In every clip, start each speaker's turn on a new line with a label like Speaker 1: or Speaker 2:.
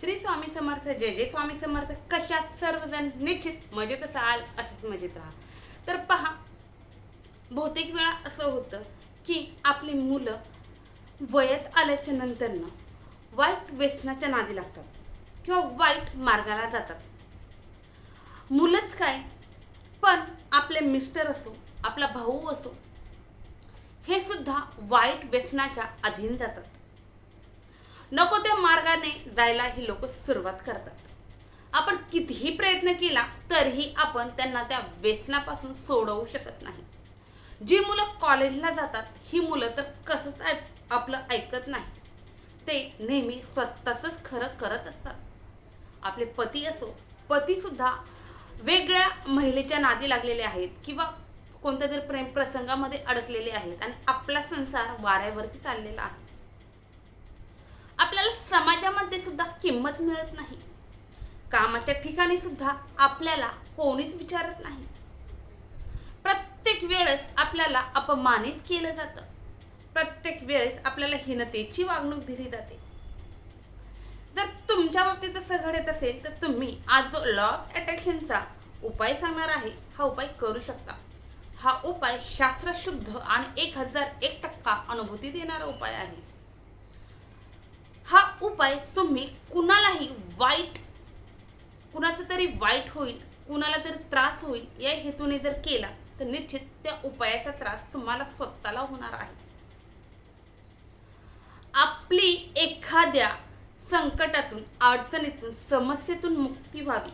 Speaker 1: श्री स्वामी समर्थ जय जय स्वामी समर्थ. कशा सर्वजण निश्चित? मजेत असाल असंच मजेत राहा. तर पहा बहुतेक वेळा असं होतं की आपली मुलं वयात आल्याच्या नंतरनं वाईट व्यसनाच्या नादी लागतात किंवा वाईट मार्गाला जातात. मुलंच काय? पण आपले मिस्टर असो आपला भाऊ असो हे सुद्धा वाईट व्यसनाच्या अधीन जातात. नको त्या मार्गाने जायला ही लोक सुरुवात करतात. आपण कितीही प्रयत्न केला तरीही आपण त्यांना त्या व्यसनापासून सोडवू शकत नाही. जी मुलं कॉलेजला जातात ही मुलं तर कसंच ऐ आपलं ऐकत नाही. ते नेहमी स्वतःच खरं करत असतात. आपले पती असो पतीसुद्धा वेगळ्या महिलेच्या नादी लागलेले आहेत किंवा कोणत्या तरी प्रेम प्रसंगामध्ये अडकलेले आहेत आणि आपला संसार वाऱ्यावरती चाललेला आहे. आपल्याला समाजामध्ये सुद्धा किंमत मिळत नाही. कामाच्या ठिकाणी सुद्धा आपल्याला कोणीच विचारत नाही. प्रत्येक वेळेस आपल्याला अपमानित केलं जातं. प्रत्येक वेळेस आपल्याला हीनतेची वागणूक दिली जाते. जर तुमच्या बाबतीत असं घडत असेल तर तुम्ही आज जो लॉ ऑफ अट्रॅक्शनचा उपाय सांगणार आहे. हा उपाय करू शकता. हा उपाय शास्त्रशुद्ध आणि एक हजार एक टक्का अनुभूती देणारा उपाय आहे. हा उपाय तुम्ही कुणालाही वाईट कुणाचं तरी वाईट होईल कुणाला तरी त्रास होईल या हेतूने जर केला तर निश्चित त्या उपायाचा त्रास तुम्हाला स्वतःला होणार आहे. आपली एखाद्या संकटातून अडचणीतून समस्येतून मुक्ती व्हावी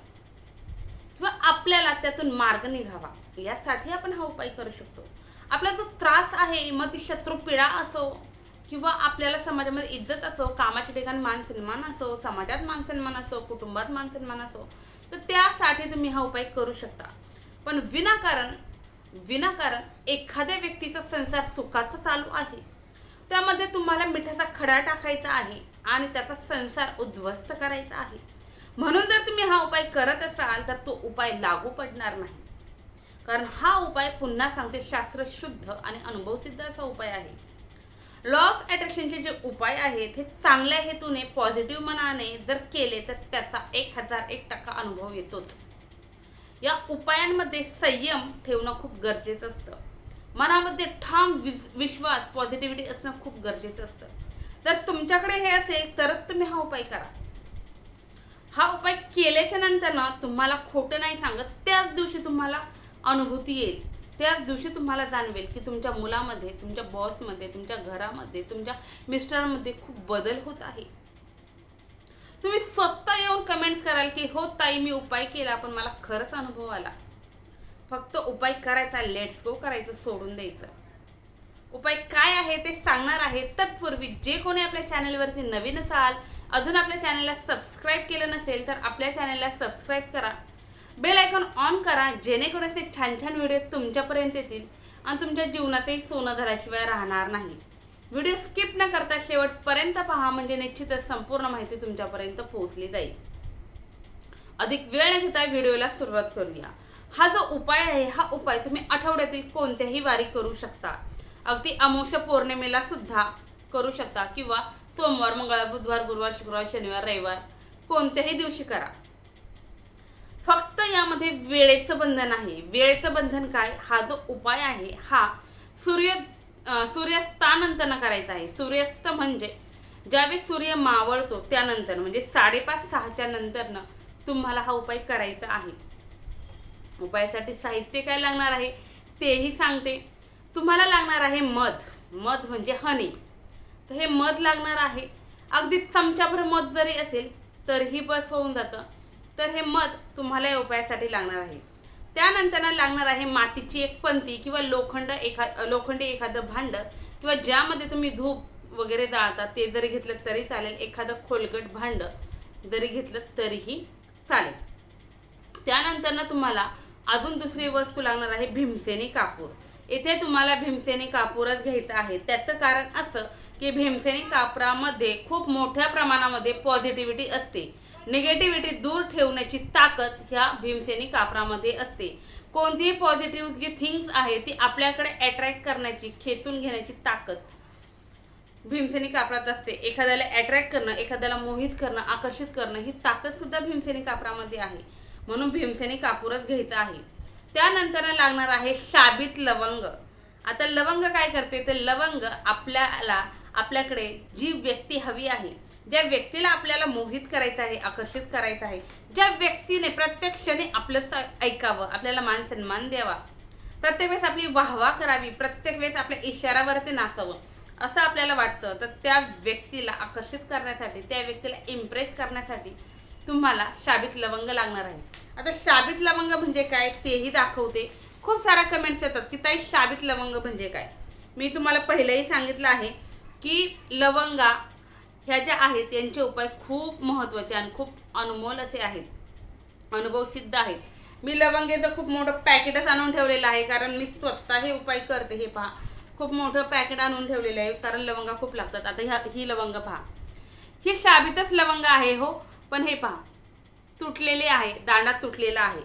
Speaker 1: किंवा आपल्याला त्यातून मार्ग निघावा यासाठी आपण हा उपाय करू शकतो. आपला जो त्रास आहे मग ती शत्रू असो किंवा आपल्याला समाजामध्ये इज्जत असो कामाच्या ठिकाणी मान सन्मान असो समाजात मान सन्मान असो कुटुंबात मान सन्मान असो तर त्यासाठी तुम्ही हा उपाय करू शकता. पण विनाकारण विनाकारण एखाद्या व्यक्तीचा संसार सुखाचा चालू आहे. त्यामध्ये तुम्हाला मिठाचा खडा टाकायचा आहे आणि त्याचा संसार उद्ध्वस्त करायचा आहे. म्हणून जर तुम्ही हा उपाय करत असाल तर तो उपाय लागू पडणार नाही. कारण हा उपाय पुन्हा सांगते शास्त्र शुद्ध आणि अनुभवसिद्ध असा उपाय आहे. लॉ ऑफ अट्रॅक्शनचे जे उपाय आहेत हे चांगल्या हेतूने पॉझिटिव्ह मनाने जर केले तर त्याचा एक हजार एक टक्का अनुभव येतोच. या उपायांमध्ये संयम ठेवणं खूप गरजेचं असतं. मनामध्ये ठाम विज विश्वास पॉझिटिव्हिटी असणं खूप गरजेचं असतं. जर तुमच्याकडे हे असेल तरच तुम्ही हा उपाय करा. हा उपाय केल्याच्यानंतर ना तुम्हाला खोटं नाही सांगत त्याच दिवशी तुम्हाला अनुभूती येईल. त्याच दिवशी तुम्हाला जाणवेल की तुमच्या मुलामध्ये तुमच्या बॉसमध्ये तुमच्या घरामध्ये तुमच्या मिस्टरमध्ये खूप बदल होत आहे. तुम्ही स्वतः येऊन कमेंट्स कराल की हो ताई मी उपाय केला पण मला खरंच अनुभव आला. फक्त उपाय करायचा लेट्स गो करायचं सोडून द्यायचं. उपाय काय आहे ते सांगणार आहे. तत्पूर्वी जे कोणी आपल्या चॅनलवरती नवीन असाल अजून आपल्या चॅनलला सबस्क्राईब केलं नसेल तर आपल्या चॅनलला सबस्क्राईब करा. बेल आयकॉन ऑन करा जेणेकरून असे छान छान व्हिडिओ तुमच्यापर्यंत येतील आणि तुमच्या जीवनातही सोनं झाल्याशिवाय राहणार नाही. व्हिडिओ स्किप न करता शेवटपर्यंत पहा म्हणजे निश्चितच संपूर्ण माहिती तुमच्यापर्यंत पोहोचली जाईल. अधिक वेळ न घेता व्हिडिओला सुरुवात करूया. हा जो उपाय आहे हा उपाय तुम्ही आठवड्यातील कोणत्याही वारी करू शकता. अगदी अमोशा पौर्णिमेला सुद्धा करू शकता किंवा सोमवार मंगळवार बुधवार गुरुवार शुक्रवार शनिवार रविवार कोणत्याही दिवशी करा. फक्त यामध्ये वेळेचं बंधन आहे. वेळेचं बंधन काय? हा जो उपाय आहे हा सूर्य अं, सूर्यास्तानंतर करायचा आहे. सूर्यास्त म्हणजे ज्यावेळेस सूर्य मावळतो त्यानंतर म्हणजे साडेपाच सहाच्या नंतरनं तुम्हाला हा उपाय करायचा आहे. उपायासाठी साहित्य काय लागणार आहे? तेही सांगते. तुम्हाला लागणार आहे मध. मध म्हणजे हनी. तर हे मध लागणार आहे. अगदी चमच्याभर मध जरी असेल तरीही बस होऊन जातं. तर हे मध तुम्हाला या उपायासाठी लागणार आहे. त्यानंतर लागणार आहे मातीची एक पंती किंवा लोखंड एखा लोखंडी एखादं भांड किंवा ज्यामध्ये तुम्ही धूप वगैरे जाळता ते जरी घेतलं तरी चालेल. एखादं खोलगट भांड जरी घेतलं तरीही चालेल. त्यानंतरनं तुम्हाला अजून दुसरी वस्तू लागणार आहे भीमसेनी कापूर. इथे तुम्हाला भीमसेनी कापूरच घ्यायचं आहे. त्याचं कारण असं की भीमसेनी कापरामध्ये खूप मोठ्या प्रमाणामध्ये पॉझिटिव्हिटी असते. निगेटिव्हिटी दूर ठेवण्याची ताकद ह्या भीमसेनी कापरामध्ये असते. कोणतीही पॉझिटिव्ह जी थिंग्स आहे ती आपल्याकडे अट्रॅक्ट करण्याची खेचून घेण्याची ताकद भीमसेनी कापरात असते. एखाद्याला अट्रॅक्ट करणं एखाद्याला मोहित करणं आकर्षित करणं ही ताकदसुद्धा भीमसेनी कापरामध्ये आहे. म्हणून भीमसेनी कापूरच घ्यायचा आहे. त्यानंतर लागणार आहे शाबित लवंग. आता लवंग काय करते? तर लवंग आपल्याला आपल्याकडे जी व्यक्ती हवी आहे ज्या व्यक्तीला आपल्याला मोहित करायचं आहे आकर्षित करायचं आहे ज्या व्यक्तीने प्रत्येक क्षणी ऐकावं आपल्याला मान सन्मान द्यावा. प्रत्येक वेळेस आपली वाहवा करावी प्रत्येक वेळेस आपल्या इशाऱ्यावरती नाचावं असं आपल्याला वाटतं. तर त्या व्यक्तीला आकर्षित करण्यासाठी त्या व्यक्तीला इम्प्रेस करण्यासाठी तुम्हाला शाबित लवंग लागणार आहे. आता शाबित लवंग म्हणजे काय? तेही दाखवते. खूप साऱ्या कमेंट्स येतात की ताई शाबित लवंग म्हणजे काय? मी तुम्हाला पहिलंही सांगितलं आहे की लवंगा ह्या ज्या आहेत यांचे उपाय खूप महत्त्वाचे आणि खूप अनमोल असे आहेत. अनुभव सिद्ध आहेत. मी लवंगेचं खूप मोठं पॅकेटच आणून ठेवलेलं आहे कारण मी स्वतः हे उपाय करते हे पहा. खूप मोठं पॅकेट आणून ठेवलेलं आहे कारण लवंगा खूप लागतात. आता ह्या ही लवंग पहा. ही शाबितच लवंग आहे हो पण हे पहा. तुटलेले आहे दांडा तुटलेला आहे.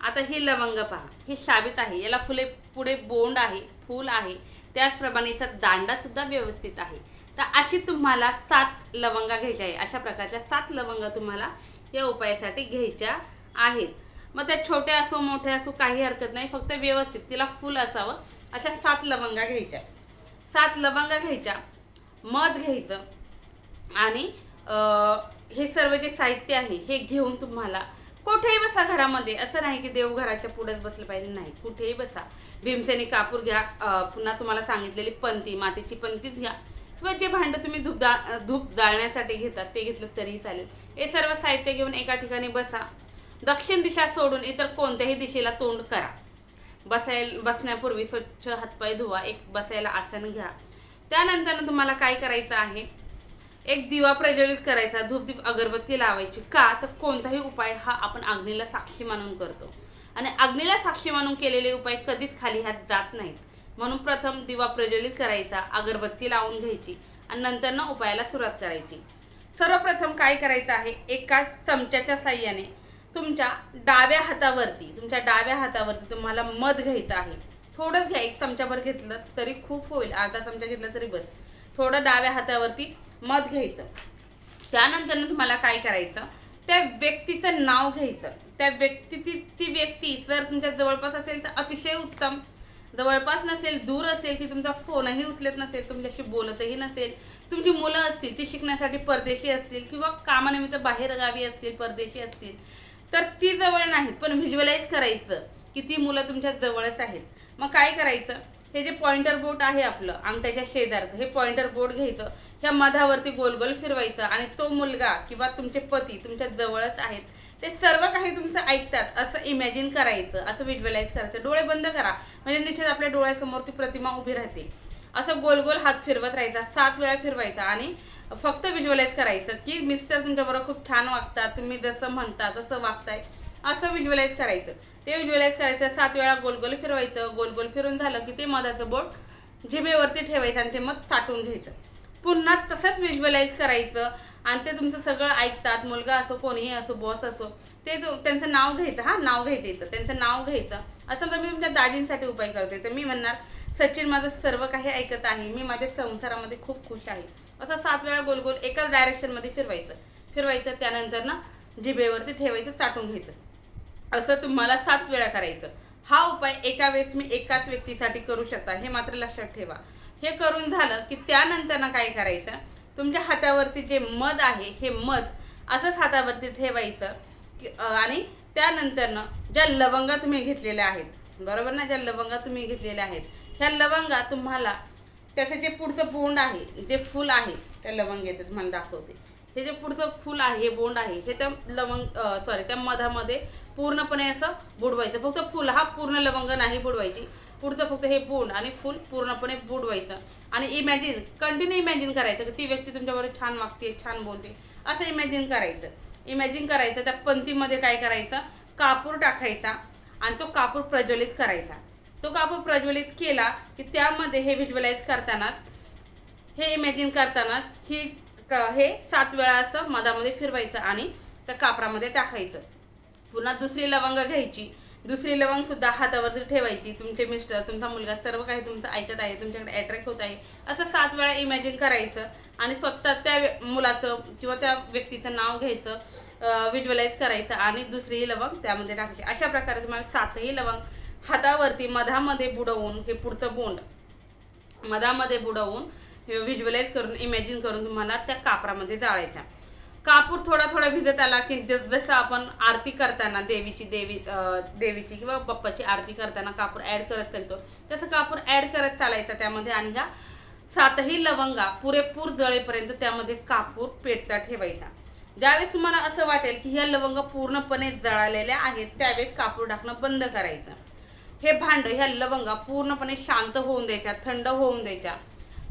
Speaker 1: आता ही लवंग पहा. ही शाबित आहे. याला फुले पुढे बोंड आहे फूल आहे. त्याचप्रमाणे याचा दांडासुद्धा व्यवस्थित आहे. तर अशी तुम्हाला सात लवंगा घ्यायच्या आहे. अशा प्रकारच्या सात लवंगा तुम्हाला या उपायासाठी घ्यायच्या आहेत. मग त्या छोट्या असो मोठ्या असो काही हरकत नाही. फक्त व्यवस्थित तिला फुल असावं. अशा सात लवंगा घ्यायच्या सात लवंगा घ्यायच्या. मध घ्यायचं आणि हे सर्व जे साहित्य आहे हे घेऊन तुम्हाला कुठेही बसा घरामध्ये. असं नाही की देवघराच्या पुढेच बसलं पाहिजे. नाही कुठेही बसा. भीमसेनी कापूर घ्या. पुन्हा तुम्हाला सांगितलेली पंती मातीची पंतीच घ्या. किंवा जे भांडं तुम्ही धूप दा धूप जाळण्यासाठी घेतात ते घेतलं तरीही चालेल. हे सर्व साहित्य घेऊन एका ठिकाणी बसा. दक्षिण दिशा सोडून इतर कोणत्याही दिशेला तोंड करा. बसायला बसण्यापूर्वी स्वच्छ हातपाय धुवा. एक बसायला आसन घ्या. त्यानंतर तुम्हाला काय करायचं आहे? एक दिवा प्रज्वलित करायचा धूपदीप अगरबत्ती लावायची का? तर कोणताही उपाय हा आपण अग्नीला साक्षी मानून करतो. आणि अग्नीला साक्षी मानून केलेले उपाय कधीच खाली हात जात नाहीत. म्हणून प्रथम दिवा प्रज्वलित करायचा अगरबत्ती लावून घ्यायची आणि नंतरनं उपायाला सुरुवात करायची. सर्वप्रथम काय करायचं आहे? एका चमच्याच्या साह्याने तुमच्या डाव्या हातावरती तुमच्या डाव्या हातावरती तुम्हाला मध घ्यायचं आहे. थोडंच घ्या एक चमच्याभर घेतलं तरी खूप होईल अर्धा चमचा घेतला तरी बस. थोडं डाव्या हातावरती मत घ्यायचं. त्यानंतर तुम्हाला काय करायचं? त्या व्यक्तीचं नाव घ्यायचं. त्या व्यक्ती ती ती व्यक्ती जर तुमच्या जवळपास असेल तर अतिशय उत्तम. जवळपास नसेल दूर असेल ती तुमचा फोनही उचलत नसेल तुमच्याशी बोलतही नसेल. तुमची मुलं असतील ती शिकण्यासाठी परदेशी असतील किंवा कामानिमित्त बाहेर गावी असतील परदेशी असतील तर ती जवळ नाहीत. पण व्हिज्युअलाइज करायचं की ती मुलं तुमच्या जवळच आहेत. मग काय करायचं? हे जे पॉइंटर बोट आहे आपलं अंगठ्याच्या शेजारचं हे पॉइंटर बोट घ्यायचं. ह्या मधावरती गोल गोल फिरवायचं आणि तो मुलगा किंवा तुमचे पती तुमच्या जवळच आहेत ते सर्व काही तुमचं ऐकतात असं इमॅजिन करायचं असं व्हिज्युअलाइज करायचं. डोळे बंद करा. म्हणजे निश्चित आपल्या डोळ्यासमोर ती प्रतिमा उभी राहते. असं गोल गोल हात फिरवत राहायचा सात वेळा फिरवायचा आणि फक्त व्हिज्युअलाइज करायचं की मिस्टर तुमच्याबरोबर खूप छान वागतात तुम्ही जसं म्हणता तसं वागताय असं व्हिज्युअलाइज करायचं. ते व्हिज्युअलाइज करायचं सात वेळा गोल गोल फिरवायचं गोल गोल फिरून झालं की ते मधाचं बोट जिभेवरती ठेवायचं आणि ते मग साठवून घ्यायचं. पुन्हा तसंच व्हिज्युअलाइज करायचं. आणि ते तुमचं सगळं ऐकतात. मुलगा असो कोणीही असो बॉस असो ते त्यांचं नाव घ्यायचं. हां नाव घ्यायचं इथं. त्यांचं नाव घ्यायचं. असं तर मी तुमच्या दाजींसाठी उपाय करते. तर मी म्हणणार सचिन माझं सर्व काही ऐकत आहे. मी माझ्या संसारामध्ये खूप खुश आहे. असं सात वेळा गोल गोल एकाच डायरेक्शनमध्ये फिरवायचं. फिरवायचं त्यानंतर ना जिभेवरती ठेवायचं साठून घ्यायचं. असं तुम्हाला सात वेळा करायचं. हा उपाय एका वेळेस मी एकाच व्यक्तीसाठी करू शकता. हे मात्र लक्षात ठेवा. हे करून झालं की त्यानंतर ना काय करायचं? तुमच्या हातावरती जे मध आहे हे मध असंच हातावरती ठेवायचं की- आणि त्यानंतर ना ज्या लवंगा तुम्ही घेतलेल्या आहेत बरोबर ना? ज्या लवंगा तुम्ही घेतलेल्या आहेत ह्या लवंगा तुम्हाला त्याचं जे पुढचं बोंड आहे जे फूल आहे त्या लवंगेचं तुम्हाला दाखवते. हे जे पुढचं फूल आहे हे बोंड आहे हे त्या लवंग सॉरी त्या मधामध्ये पूर्णपणे असं बुडवायचं. फक्त फुल हा पूर्ण लवंग नाही बुडवायची. पुढचं फक्त हे बोंड आणि फुल पूर्णपणे बुडवायचं आणि इमॅजिन कंटिन्यू इमॅजिन करायचं की ती व्यक्ती तुमच्याबरोबर छान वागते छान बोलते. असं इमॅजिन करायचं. इमॅजिन करायचं त्या पंथीमध्ये काय करायचं? कापूर टाकायचा आणि तो कापूर प्रज्वलित करायचा. तो कापूर प्रज्वलित केला की त्यामध्ये हे व्हिज्युअलाइज करतानाच हे इमॅजिन करतानाच ही क- हे सात वेळा असं मधामध्ये फिरवायचं आणि त्या कापरामध्ये टाकायचं. पुन्हा दुसरी लवंग घ्यायची. दुसरी लवंग सुद्धा हातावरती ठेवायची. तुमचे मिस्टर तुमचा मुलगा सर्व काही तुमचं ऐकत आहे तुमच्याकडे अट्रॅक्ट होत आहे. असं सात वेळा इमॅजिन करायचं आणि स्वतः त्या व्य- मुलाचं किंवा त्या व्यक्तीचं नाव घ्यायचं व्हिज्युअलाइज करायचं आणि दुसरीही लवंग त्यामध्ये टाकायची. अशा प्रकारे तुम्हाला सातही लवंग हातावरती मधामध्ये बुडवून हे पुढचं बोंड मधामध्ये बुडवून व्हिज्युअलाइज करून इमॅजिन करून तुम्हाला त्या कापरामध्ये जाळायच्या. कापूर थोडा थोडा भिजत आला की जस- जसं आपण आरती करताना देवीची देवी देवीची किंवा बाप्पाची आरती करताना कापूर ॲड करत चालतो तसं कापूर ॲड करत चालायचा त्यामध्ये आणि ह्या सातही लवंगा पुरेपूर जळेपर्यंत त्यामध्ये कापूर पेटता ठेवायचा. ज्यावेळेस तुम्हाला असं वाटेल की ह्या लवंगा पूर्णपणे जळालेल्या आहेत त्यावेळेस कापूर टाकणं बंद करायचं. हे भांड ह्या लवंगा पूर्णपणे शांत होऊन द्यायच्या थंड होऊन द्यायच्या.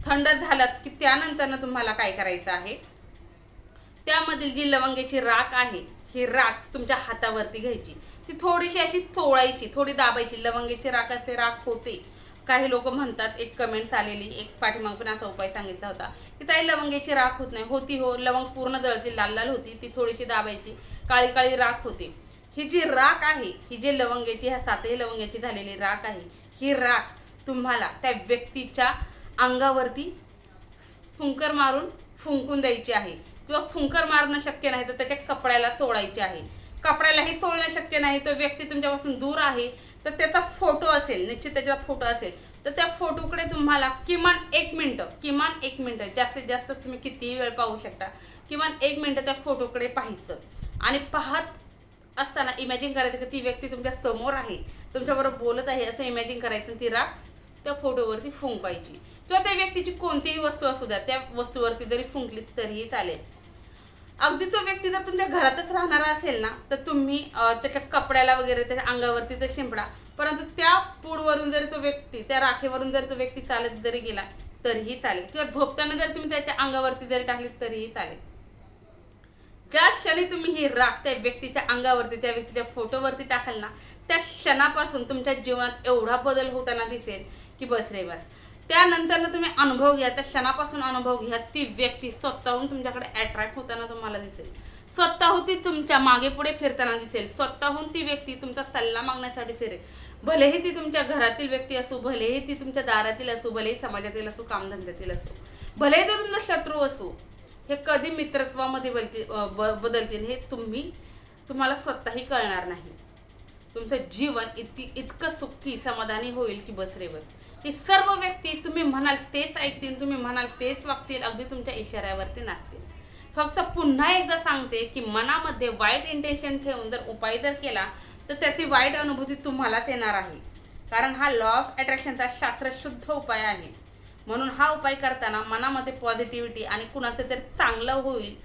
Speaker 1: थंड झाल्यात की त्यानंतरनं तुम्हाला काय करायचं आहे? त्यामधील जी लवंगेची राख आहे ही राख तुमच्या हातावरती घ्यायची. ती थोडीशी अशी चोळायची थोडी दाबायची. लवंगेची राख असे राख होते. काही लोक म्हणतात एक कमेंट्स आलेली एक पाठीमाग पण असा उपाय सांगितला होता की ताई लवंगेची राख होत नाही. होती हो लवंग पूर्ण जळती लाल लाल होती ती थोडीशी दाबायची काळी काळी राख होती. ही जी राख आहे ही जी लवंगेची ह्या सातही लवंग्याची झालेली राख आहे ही राख तुम्हाला त्या व्यक्तीच्या अंगावरती फुंकर मारून फुंकून द्यायची आहे. किंवा फुंकर मारणं शक्य नाही तर त्याच्या कपड्याला सोडायचे आहे. कपड्यालाही चोळणं शक्य नाही तो व्यक्ती तुमच्यापासून दूर आहे तर त्याचा फोटो असेल निश्चित त्याचा फोटो असेल तर त्या फोटोकडे तुम्हाला किमान एक मिनटं किमान एक मिनटं जास्तीत जास्त तुम्ही कितीही वेळ पाहू शकता किमान एक मिनटं त्या फोटोकडे पाहायचं. आणि पाहत असताना इमॅजिन करायचं की ती व्यक्ती तुमच्यासमोर आहे तुमच्याबरोबर बोलत आहे असं इमॅजिन करायचं ती राख त्या फोटोवरती फुंकायची. किंवा त्या व्यक्तीची कोणतीही वस्तू असू द्या त्या वस्तूवरती जरी फुंकली तरीही चालेल. अगदी तो व्यक्ती जर तुमच्या घरातच राहणारा असेल ना तर तुम्ही त्याच्या कपड्याला वगैरे त्याच्या अंगावरती तर शिंपडा. परंतु त्या पूडवरून जरी तो व्यक्ती त्या राखेवरून जर तो व्यक्ती चालत जरी गेला तरीही चालेल. किंवा झोपताना जर तुम्ही त्याच्या अंगावरती जरी टाकली तरीही चालेल. ज्या क्षणी तुम्ही ही राख त्या व्यक्तीच्या अंगावरती त्या व्यक्तीच्या फोटोवरती टाकाल ना त्या क्षणापासून तुमच्या जीवनात एवढा बदल होताना दिसेल की बस रे बस. त्यानंतर तुम्ही अनुभव घ्या त्या क्षणापासून अनुभव घ्या. ती व्यक्ती स्वतःहून तुमच्याकडे अट्रॅक्ट होताना तुम्हाला दिसेल. स्वतःहून ती तुमच्या मागे पुढे फिरताना दिसेल. स्वतःहून ती व्यक्ती तुमचा सल्ला मागण्यासाठी फिरेल. भलेही ती तुमच्या घरातील व्यक्ती असो भलेही ती तुमच्या दारातील असो भलेही समाजातील असो कामधंद्यातील असो भलेही तो तुमचा शत्रू असो हे कधी मित्रत्वामध्ये बदलतील ब- बदलतील हे तुम्ही तुम्हाला स्वतःही कळणार नाही. तुमचं जीवन इतकी इतकं सुखी समाधानी होईल की बस रे बस. की सर्व व्यक्ती तुम्ही म्हणाल तेच ऐकतील तुम्ही म्हणाल तेच वागतील अगदी तुमच्या इशाऱ्यावरती नसतील फक्त पुन्हा एकदा सांगते की मनामध्ये वाईट इंटेन्शन ठेवून जर उपाय जर केला तर त्याची वाईट अनुभूती तुम्हालाच येणार आहे. कारण हा लॉ ऑफ अट्रॅक्शनचा शास्त्रशुद्ध उपाय आहे. म्हणून हा उपाय करताना मनामध्ये पॉझिटिव्हिटी आणि कुणाचं तरी चांगलं होईल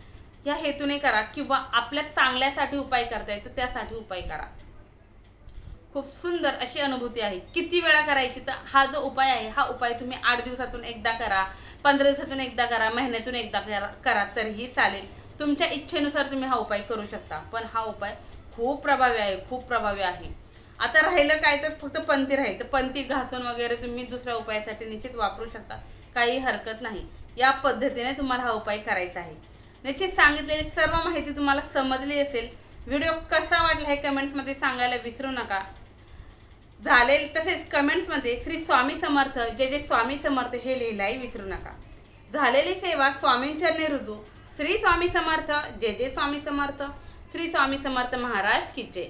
Speaker 1: या हेतूने करा किंवा आपल्या चांगल्यासाठी उपाय करताय तर त्यासाठी उपाय करा. खूप सुंदर अशी अनुभूती आहे. किती वेळा करायची तर हा जो उपाय आहे हा उपाय तुम्ही आठ दिवसातून एकदा करा पंधरा दिवसातून एकदा करा महिन्यातून एकदा करा करा तरीही चालेल. तुमच्या इच्छेनुसार तुम्ही हा उपाय करू शकता. पण हा उपाय खूप प्रभावी आहे खूप प्रभावी आहे. आता राहिलं काय तर फक्त पंथी राहील. तर पंथी घासून वगैरे तुम्ही दुसऱ्या उपायासाठी निश्चित वापरू शकता. काही हरकत नाही. या पद्धतीने तुम्हाला हा उपाय करायचा आहे. निश्चित सांगितलेली सर्व माहिती तुम्हाला समजली असेल. व्हिडिओ कसा वाटला हे कमेंट्समध्ये सांगायला विसरू नका. झाले तसेच कमेंट्समध्ये श्री स्वामी समर्थ जे जे स्वामी समर्थ हे लिहिलाही विसरू नका. झालेली सेवा स्वामींचरणे रुजू. श्री स्वामी समर्थ जे जे स्वामी समर्थ. श्री स्वामी समर्थ महाराज किचे